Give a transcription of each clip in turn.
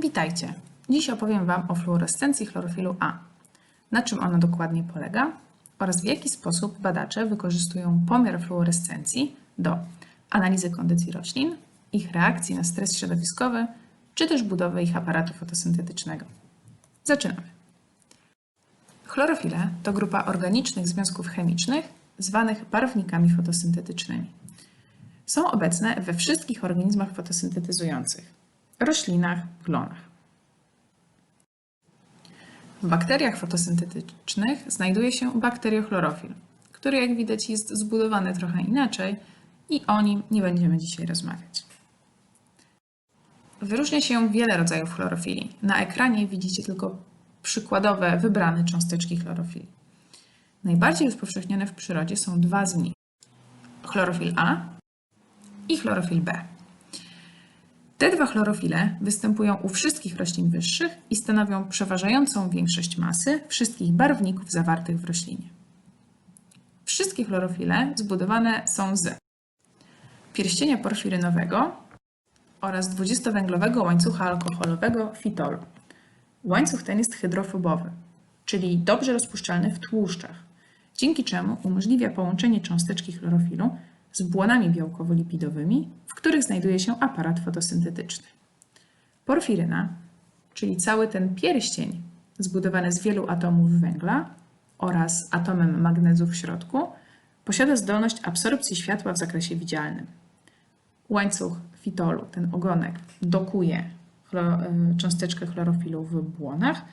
Witajcie. Dziś opowiem Wam o fluorescencji chlorofilu A. Na czym ona dokładnie polega oraz w jaki sposób badacze wykorzystują pomiar fluorescencji do analizy kondycji roślin, ich reakcji na stres środowiskowy, czy też budowy ich aparatu fotosyntetycznego. Zaczynamy. Chlorofile to grupa organicznych związków chemicznych zwanych barwnikami fotosyntetycznymi. Są obecne we wszystkich organizmach fotosyntetyzujących roślinach, glonach. W bakteriach fotosyntetycznych znajduje się bakteriochlorofil, który jak widać jest zbudowany trochę inaczej i o nim nie będziemy dzisiaj rozmawiać. Wyróżnia się wiele rodzajów chlorofili. Na ekranie widzicie tylko przykładowe, wybrane cząsteczki chlorofili. Najbardziej rozpowszechnione w przyrodzie są dwa z nich: chlorofil A i chlorofil B. Te dwa chlorofile występują u wszystkich roślin wyższych i stanowią przeważającą większość masy wszystkich barwników zawartych w roślinie. Wszystkie chlorofile zbudowane są z pierścienia porfirynowego oraz dwudziestowęglowego łańcucha alkoholowego fitolu. Łańcuch ten jest hydrofobowy, czyli dobrze rozpuszczalny w tłuszczach, dzięki czemu umożliwia połączenie cząsteczki chlorofilu z błonami białkowo-lipidowymi, w których znajduje się aparat fotosyntetyczny. Porfiryna, czyli cały ten pierścień zbudowany z wielu atomów węgla oraz atomem magnezu w środku, posiada zdolność absorpcji światła w zakresie widzialnym. Łańcuch fitolu, ten ogonek, dokuje chlo- cząsteczkę chlorofilu w błonach,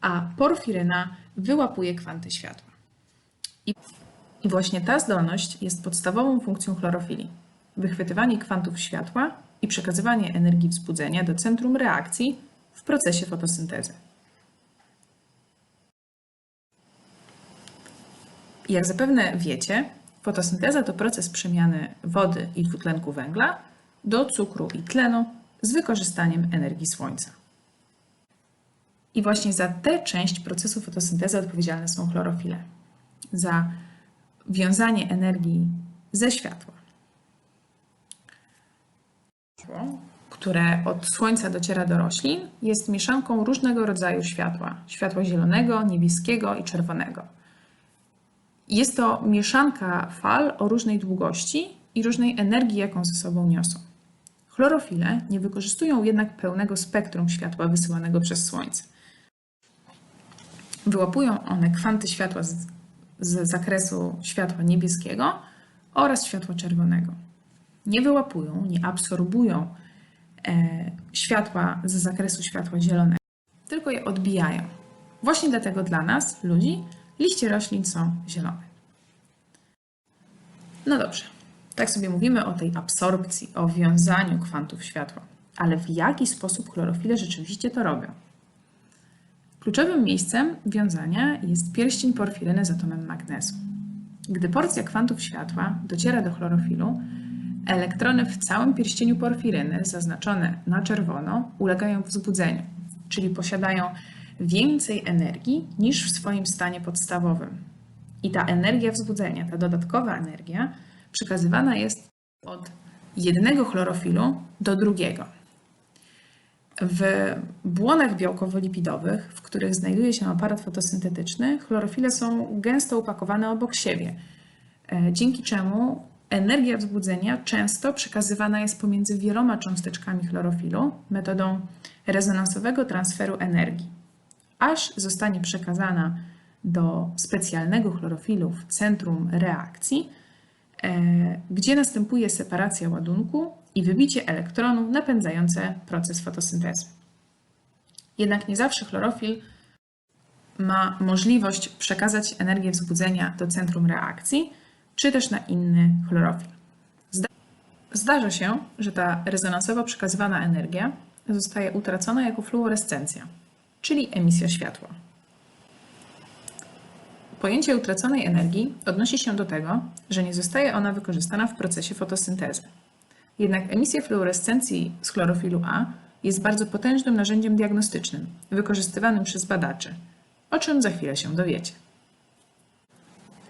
a porfiryna wyłapuje kwanty światła. I i właśnie ta zdolność jest podstawową funkcją chlorofili. Wychwytywanie kwantów światła i przekazywanie energii wzbudzenia do centrum reakcji w procesie fotosyntezy. Jak zapewne wiecie, fotosynteza to proces przemiany wody i dwutlenku węgla do cukru i tlenu z wykorzystaniem energii słońca. I właśnie za tę część procesu fotosyntezy odpowiedzialne są chlorofile. Za wiązanie energii ze światła, które od słońca dociera do roślin, jest mieszanką różnego rodzaju światła: światła zielonego, niebieskiego i czerwonego. Jest to mieszanka fal o różnej długości i różnej energii, jaką ze sobą niosą. Chlorofile nie wykorzystują jednak pełnego spektrum światła wysyłanego przez Słońce. Wyłapują one kwanty światła z z zakresu światła niebieskiego oraz światła czerwonego. Nie wyłapują, nie absorbują e, światła z zakresu światła zielonego, tylko je odbijają. Właśnie dlatego dla nas, ludzi, liście roślin są zielone. No dobrze, tak sobie mówimy o tej absorpcji, o wiązaniu kwantów światła, ale w jaki sposób chlorofile rzeczywiście to robią? Kluczowym miejscem wiązania jest pierścień porfiryny z atomem magnezu. Gdy porcja kwantów światła dociera do chlorofilu, elektrony w całym pierścieniu porfiryny, zaznaczone na czerwono, ulegają wzbudzeniu, czyli posiadają więcej energii niż w swoim stanie podstawowym. I ta energia wzbudzenia, ta dodatkowa energia, przekazywana jest od jednego chlorofilu do drugiego. W błonach białkowo-lipidowych, w których znajduje się aparat fotosyntetyczny, chlorofile są gęsto upakowane obok siebie, e, dzięki czemu energia wzbudzenia często przekazywana jest pomiędzy wieloma cząsteczkami chlorofilu metodą rezonansowego transferu energii, aż zostanie przekazana do specjalnego chlorofilu w centrum reakcji, gdzie następuje separacja ładunku i wybicie elektronu napędzające proces fotosyntezy. Jednak nie zawsze chlorofil ma możliwość przekazać energię wzbudzenia do centrum reakcji, czy też na inny chlorofil. Zdarza się, że ta rezonansowo przekazywana energia zostaje utracona jako fluorescencja, czyli emisja światła. Pojęcie utraconej energii odnosi się do tego, że nie zostaje ona wykorzystana w procesie fotosyntezy. Jednak emisja fluorescencji z chlorofilu A jest bardzo potężnym narzędziem diagnostycznym, wykorzystywanym przez badaczy, o czym za chwilę się dowiecie.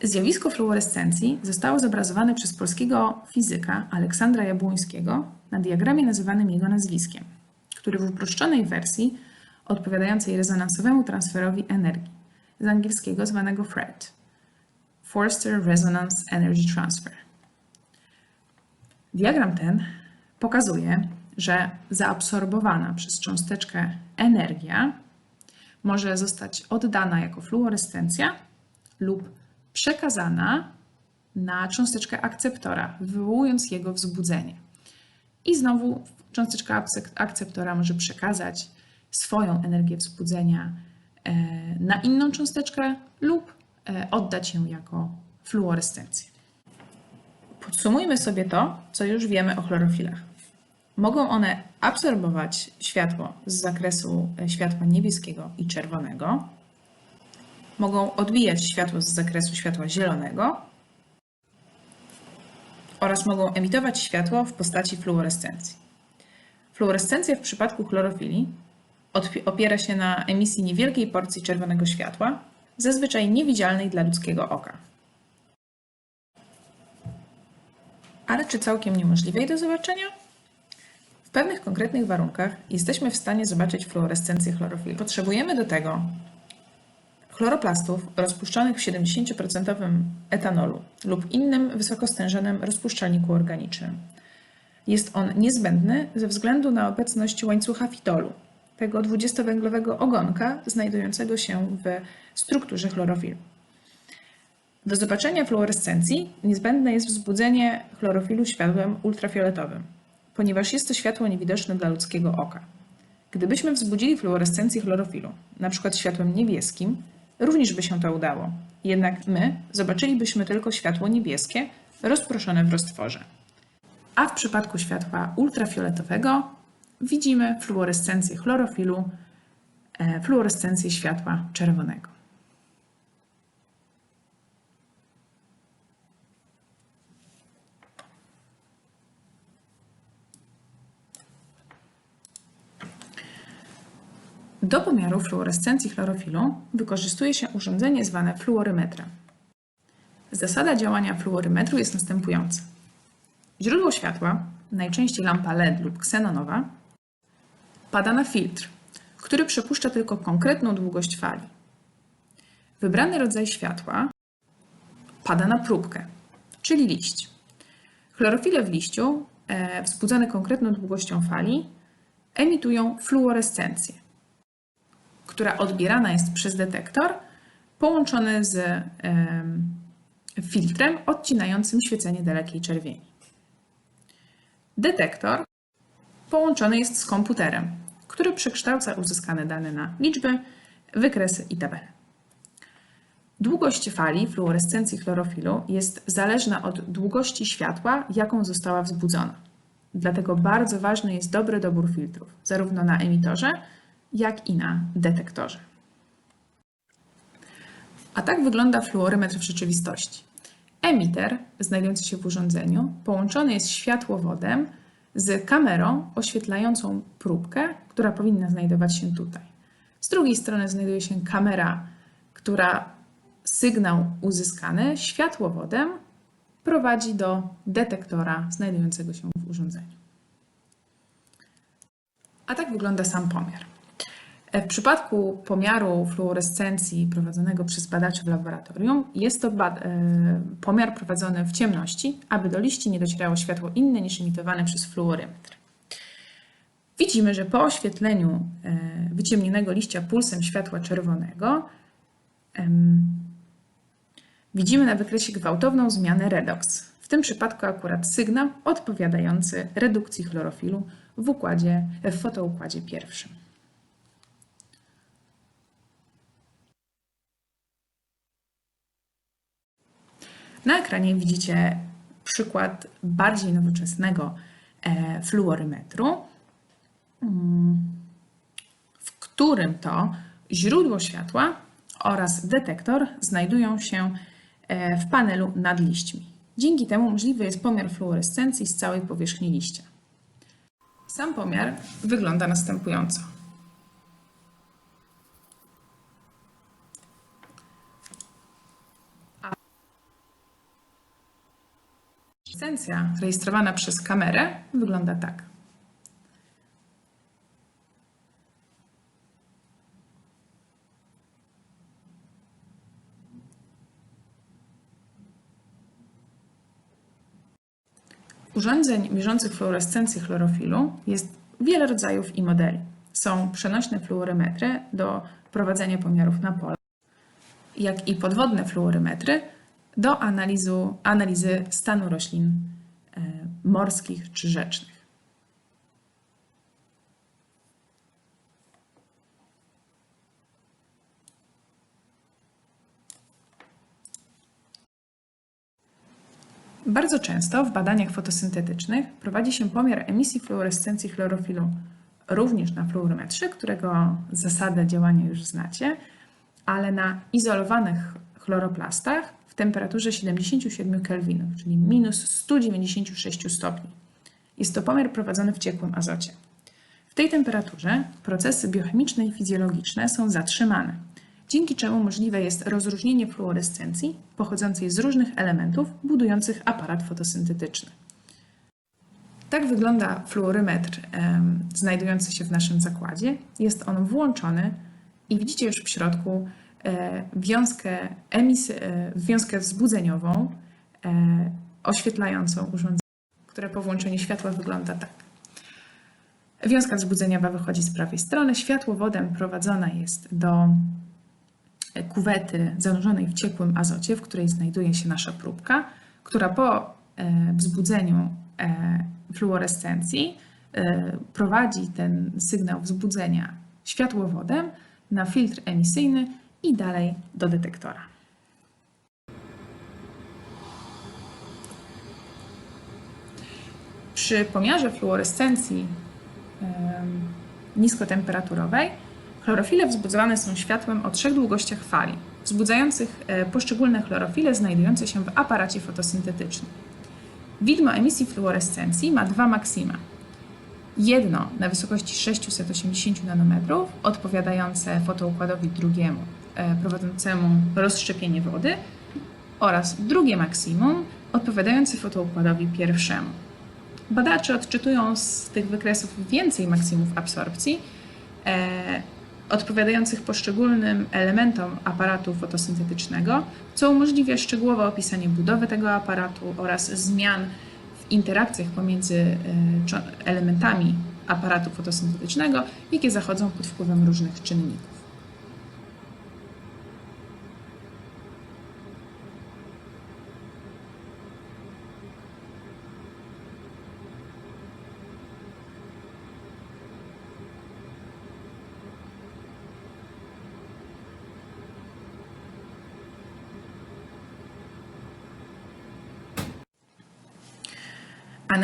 Zjawisko fluorescencji zostało zobrazowane przez polskiego fizyka Aleksandra Jabłońskiego na diagramie nazywanym jego nazwiskiem, który w uproszczonej wersji odpowiadającej rezonansowemu transferowi energii, z angielskiego zwanego FRET Forster Resonance Energy Transfer. Diagram ten pokazuje, że zaabsorbowana przez cząsteczkę energia może zostać oddana jako fluorescencja lub przekazana na cząsteczkę akceptora, wywołując jego wzbudzenie. I znowu cząsteczka akcep- akceptora może przekazać swoją energię wzbudzenia na inną cząsteczkę lub e, oddać ją jako fluorescencję. Podsumujmy sobie to, co już wiemy o chlorofilach. Mogą one absorbować światło z zakresu e, światła niebieskiego i czerwonego, mogą odbijać światło z zakresu światła zielonego oraz mogą emitować światło w postaci fluorescencji. Fluorescencja w przypadku chlorofili opiera się na emisji niewielkiej porcji czerwonego światła, zazwyczaj niewidzialnej dla ludzkiego oka. Ale czy całkiem niemożliwej do zobaczenia? W pewnych konkretnych warunkach jesteśmy w stanie zobaczyć fluorescencję chlorofili. Potrzebujemy do tego chloroplastów rozpuszczonych w 70% etanolu lub innym wysokostężonym rozpuszczalniku organicznym. Jest on niezbędny ze względu na obecność łańcucha fitolu, tego 20-węglowego ogonka znajdującego się w strukturze chlorofilu. Do zobaczenia fluorescencji niezbędne jest wzbudzenie chlorofilu światłem ultrafioletowym, ponieważ jest to światło niewidoczne dla ludzkiego oka. Gdybyśmy wzbudzili fluorescencję chlorofilu, przykład światłem niebieskim, również by się to udało. Jednak my zobaczylibyśmy tylko światło niebieskie rozproszone w roztworze. A w przypadku światła ultrafioletowego widzimy fluorescencję chlorofilu, e, fluorescencję światła czerwonego. Do pomiaru fluorescencji chlorofilu wykorzystuje się urządzenie zwane fluorymetrem. Zasada działania fluorymetru jest następująca. Źródło światła, najczęściej lampa LED lub ksenonowa, pada na filtr, który przepuszcza tylko konkretną długość fali. Wybrany rodzaj światła pada na próbkę, czyli liść. Chlorofile w liściu, e, wzbudzone konkretną długością fali, emitują fluorescencję która odbierana jest przez detektor, połączony z em, filtrem odcinającym świecenie dalekiej czerwieni. Detektor połączony jest z komputerem, który przekształca uzyskane dane na liczby, wykresy i tabele. Długość fali fluorescencji chlorofilu jest zależna od długości światła, jaką została wzbudzona. Dlatego bardzo ważny jest dobry dobór filtrów, zarówno na emitorze, jak i na detektorze. A tak wygląda fluorymetr w rzeczywistości. Emiter, znajdujący się w urządzeniu, połączony jest światłowodem z kamerą oświetlającą próbkę, która powinna znajdować się tutaj. Z drugiej strony znajduje się kamera, która sygnał uzyskany światłowodem prowadzi do detektora znajdującego się w urządzeniu. A tak wygląda sam pomiar. W przypadku pomiaru fluorescencji prowadzonego przez badaczy w laboratorium, jest to e, pomiar prowadzony w ciemności, aby do liści nie docierało światło inne niż emitowane przez fluorymetr. Widzimy, że po oświetleniu e, wyciemnionego liścia pulsem światła czerwonego widzimy na wykresie gwałtowną zmianę redox. W tym przypadku akurat sygnał odpowiadający redukcji chlorofilu w, układzie, w fotoukładzie pierwszym. Na ekranie widzicie przykład bardziej nowoczesnego e, fluorymetru, mm, w którym to źródło światła oraz detektor znajdują się e, w panelu nad liśćmi. Dzięki temu możliwy jest pomiar fluorescencji z całej powierzchni liścia. Sam pomiar wygląda następująco. rejestrowana przez kamerę wygląda tak. Urządzeń mierzących fluorescencję chlorofilu jest wiele rodzajów i modeli. Są przenośne fluorymetry do prowadzenia pomiarów na pole, jak i podwodne fluorymetry do analizu, analizy stanu roślin e, morskich czy rzecznych. Bardzo często w badaniach fotosyntetycznych prowadzi się pomiar emisji fluorescencji chlorofilu również na fluorymetrze, którego zasadę działania już znacie, ale na izolowanych chloroplastach temperaturze 77 kelwinów, czyli minus 196 stopni. Jest to pomiar prowadzony w ciekłym azocie. W tej temperaturze procesy biochemiczne i fizjologiczne są zatrzymane, dzięki czemu możliwe jest rozróżnienie fluorescencji pochodzącej z różnych elementów budujących aparat fotosyntetyczny. Tak wygląda fluorymetr znajdujący się w naszym zakładzie. Jest on włączony i widzicie już w środku wiązkę, emis, e, wiązkę wzbudzeniową e, oświetlającą urządzenie, które po włączeniu światła wygląda tak. Wiązka wzbudzeniowa wychodzi z prawej strony. Światłowodem prowadzona jest do kuwety zanurzonej w ciekłym azocie, w której znajduje się nasza próbka, która po e, wzbudzeniu e, fluorescencji e, prowadzi ten sygnał wzbudzenia światłowodem na filtr emisyjny i dalej do detektora. Przy pomiarze fluorescencji em, niskotemperaturowej chlorofile wzbudzowane są światłem o trzech długościach fali, wzbudzających e, poszczególne chlorofile znajdujące się w aparacie fotosyntetycznym. Widmo emisji fluorescencji ma dwa maksima. Jedno na wysokości 680 nanometrów, odpowiadające fotoukładowi drugiemu, prowadzącemu rozszczepienie wody, oraz drugie maksimum, odpowiadające fotoukładowi pierwszemu. Badacze odczytują z tych wykresów więcej maksimów absorpcji, e, odpowiadających poszczególnym elementom aparatu fotosyntetycznego, co umożliwia szczegółowe opisanie budowy tego aparatu oraz zmian w interakcjach pomiędzy e, elementami aparatu fotosyntetycznego, jakie zachodzą pod wpływem różnych czynników.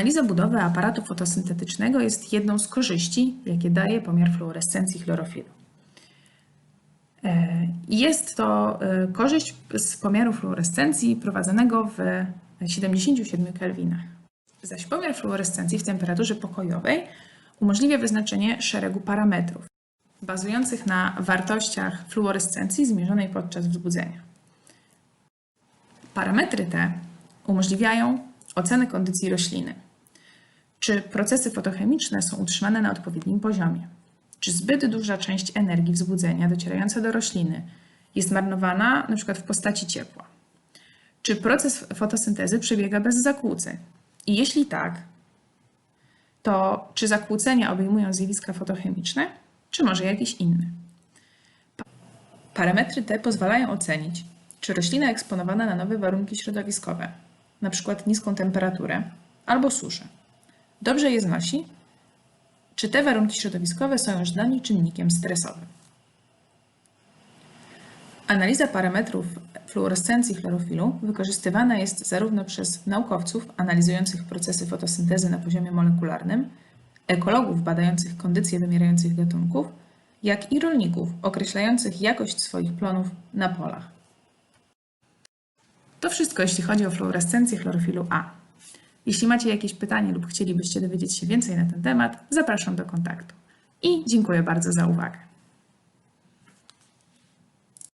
Analiza budowy aparatu fotosyntetycznego jest jedną z korzyści, jakie daje pomiar fluorescencji chlorofilu. E, Jest to e, korzyść z pomiaru fluorescencji prowadzonego w 77 kelwinach. Zaś pomiar fluorescencji w temperaturze pokojowej umożliwia wyznaczenie szeregu parametrów bazujących na wartościach fluorescencji zmierzonej podczas wzbudzenia. Parametry te umożliwiają ocenę kondycji rośliny. Czy procesy fotochemiczne są utrzymane na odpowiednim poziomie? Czy zbyt duża część energii wzbudzenia docierająca do rośliny jest marnowana np. w postaci ciepła? Czy proces fotosyntezy przebiega bez zakłóceń? I jeśli tak, to czy zakłócenia obejmują zjawiska fotochemiczne, czy może jakieś inne? Parametry te pozwalają ocenić, czy roślina eksponowana na nowe warunki środowiskowe, np. niską temperaturę albo suszę, dobrze je znosi, czy te warunki środowiskowe są już dla niej czynnikiem stresowym. Analiza parametrów fluorescencji chlorofilu wykorzystywana jest zarówno przez naukowców analizujących procesy fotosyntezy na poziomie molekularnym, ekologów badających kondycję wymierających gatunków, jak i rolników określających jakość swoich plonów na polach. To wszystko, jeśli chodzi o fluorescencję chlorofilu A. Jeśli macie jakieś pytanie lub chcielibyście dowiedzieć się więcej na ten temat, zapraszam do kontaktu. I dziękuję bardzo za uwagę.